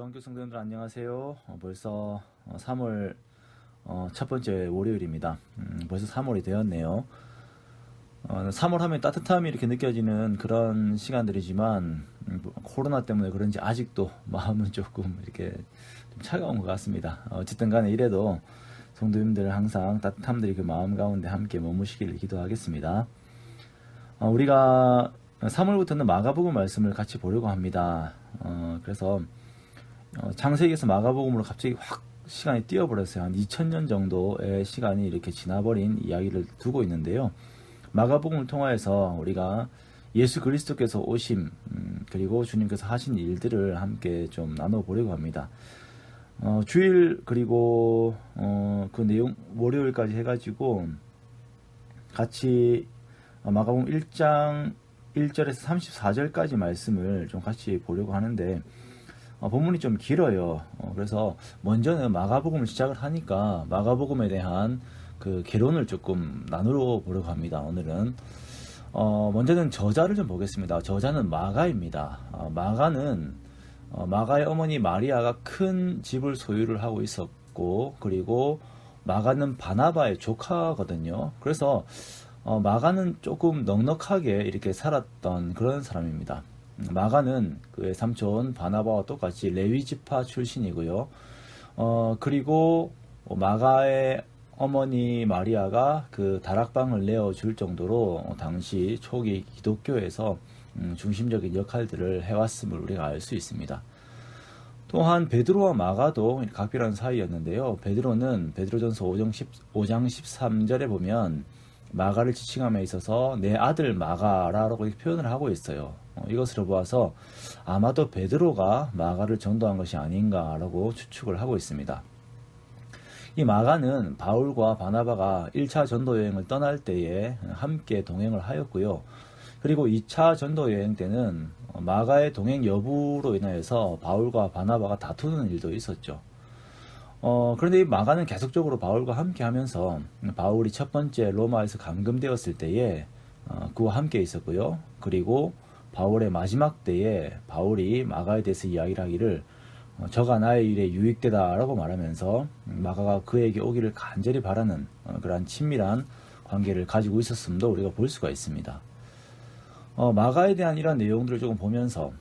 중학교 성도님들 안녕하세요. 어, 벌써 어, 3월 어, 첫 번째 월요일입니다. 음, 벌써 3월이 되었네요. 어, 3월 하면 따뜻함이 이렇게 느껴지는 그런 시간들이지만 음, 코로나 때문에 그런지 아직도 마음은 조금 이렇게 좀 차가운 것 같습니다. 어, 어쨌든 간에 이래도 성도님들 항상 따뜻함들이 그 마음 가운데 함께 머무시기를 기도하겠습니다. 어, 우리가 3월부터는 마가복음 말씀을 같이 보려고 합니다. 어, 그래서 어, 창세기에서 마가복음으로 갑자기 확 시간이 뛰어버렸어요. 한 2000년 정도의 시간이 이렇게 지나버린 이야기를 두고 있는데요. 마가복음을 통하여서 우리가 예수 그리스도께서 오심 음, 그리고 주님께서 하신 일들을 함께 좀 나눠보려고 합니다. 어, 주일 그리고 어, 그 내용 월요일까지 해가지고 같이 어, 마가복음 1장 1절에서 34절까지 말씀을 좀 같이 보려고 하는데 어, 본문이 좀 길어요. 어, 그래서 먼저는 마가복음을 시작을 하니까 마가복음에 대한 그 개론을 조금 나누어 보려고 합니다. 오늘은 어, 먼저는 저자를 좀 보겠습니다. 저자는 마가입니다. 어, 마가는 어, 마가의 어머니 마리아가 큰 집을 소유를 하고 있었고 그리고 마가는 바나바의 조카거든요. 그래서 어, 마가는 조금 넉넉하게 이렇게 살았던 그런 사람입니다. 마가는 그의 삼촌 바나바와 똑같이 레위 지파 출신이고요. 어, 그리고 마가의 어머니 마리아가 그 다락방을 내어 줄 정도로 당시 초기 기독교에서 음, 중심적인 역할들을 해왔음을 우리가 알 수 있습니다. 또한 베드로와 마가도 각별한 사이였는데요. 베드로는 베드로전서 5장, 10, 5장 13절에 보면 마가를 지칭함에 있어서 내 아들 마가라고 표현을 하고 있어요. 어, 이것으로 보아서 아마도 베드로가 마가를 전도한 것이 아닌가라고 추측을 하고 있습니다. 이 마가는 바울과 바나바가 1차 전도 여행을 떠날 때에 함께 동행을 하였고요. 그리고 2차 전도 여행 때는 마가의 동행 여부로 인하여서 바울과 바나바가 다투는 일도 있었죠. 어, 그런데 이 마가는 계속적으로 바울과 함께 하면서 바울이 첫 번째 로마에서 감금되었을 때에 어, 그와 함께 있었고요. 그리고 바울의 마지막 때에 바울이 마가에 대해서 이야기를 하기를 어, 저가 나의 일에 유익되다라고 말하면서 마가가 그에게 오기를 간절히 바라는 어, 그러한 친밀한 관계를 가지고 있었음도 우리가 볼 수가 있습니다. 어, 마가에 대한 이런 내용들을 조금 보면서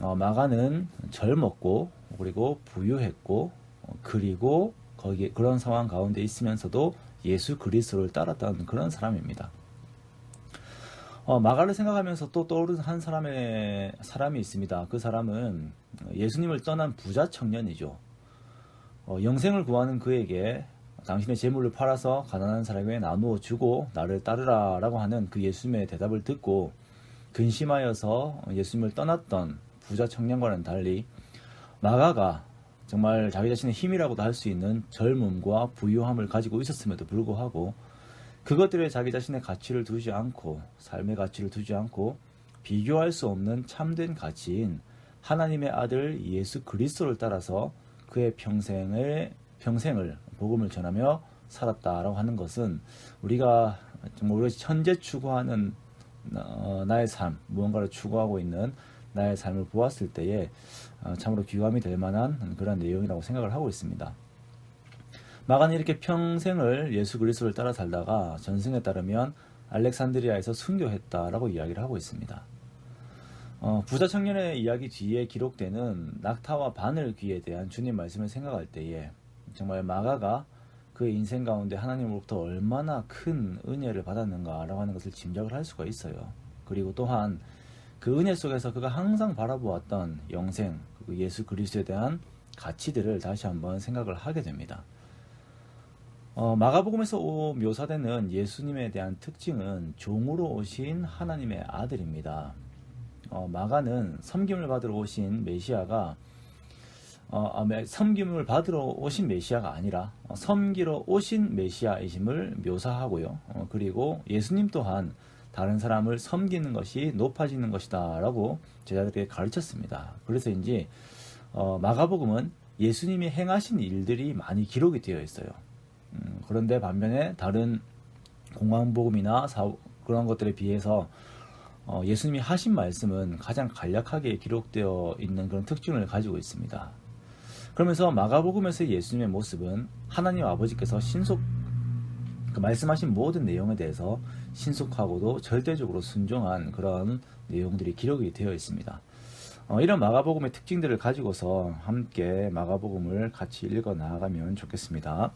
어, 마가는 젊었고 그리고 부유했고 어, 그리고 거기 그런 상황 가운데 있으면서도 예수 그리스도를 따랐던 그런 사람입니다. 어, 마가를 생각하면서 또 떠오르는 한 사람의 사람이 있습니다. 그 사람은 예수님을 떠난 부자 청년이죠. 어, 영생을 구하는 그에게 당신의 재물을 팔아서 가난한 사람에게 나누어 주고 나를 따르라라고 하는 그 예수님의 대답을 듣고 근심하여서 예수님을 떠났던 부자 청년과는 달리 마가가 정말 자기 자신의 힘이라고도 할 수 있는 젊음과 부유함을 가지고 있었음에도 불구하고 그것들에 자기 자신의 가치를 두지 않고 삶의 가치를 두지 않고 비교할 수 없는 참된 가치인 하나님의 아들 예수 그리스도를 따라서 그의 평생을 평생을 복음을 전하며 살았다라고 하는 것은 우리가 정말 우리가 현재 추구하는 어, 나의 삶 무언가를 추구하고 있는 나의 삶을 보았을 때에 어, 참으로 귀감이 될 만한 그런 내용이라고 생각을 하고 있습니다. 마가는 이렇게 평생을 예수 그리스도를 따라 살다가 전승에 따르면 알렉산드리아에서 순교했다라고 이야기를 하고 있습니다. 어, 부자 청년의 이야기 뒤에 기록되는 낙타와 바늘 귀에 대한 주님 말씀을 생각할 때에 정말 마가가 그의 인생 가운데 하나님으로부터 얼마나 큰 은혜를 받았는가라고 하는 것을 짐작을 할 수가 있어요. 그리고 또한 그 은혜 속에서 그가 항상 바라보았던 영생, 그 예수 그리스도에 대한 가치들을 다시 한번 생각을 하게 됩니다. 어, 마가복음에서 묘사되는 예수님에 대한 특징은 종으로 오신 하나님의 아들입니다. 어, 마가는 섬김을 받으러 오신 메시아가 어, 아, 섬김을 받으러 오신 메시아가 아니라 어, 섬기러 오신 메시아이심을 묘사하고요. 어, 그리고 예수님 또한 다른 사람을 섬기는 것이 높아지는 것이다 라고 제자들에게 가르쳤습니다. 그래서인지 어, 마가복음은 예수님이 행하신 일들이 많이 기록이 되어 있어요. 음, 그런데 반면에 다른 공항복음이나 사, 그런 것들에 비해서 어, 예수님이 하신 말씀은 가장 간략하게 기록되어 있는 그런 특징을 가지고 있습니다. 그러면서 마가복음에서의 예수님의 모습은 하나님 아버지께서 신속 그 말씀하신 모든 내용에 대해서 신속하고도 절대적으로 순종한 그런 내용들이 기록이 되어 있습니다. 어, 이런 마가복음의 특징들을 가지고서 함께 마가복음을 같이 읽어 나가면 좋겠습니다.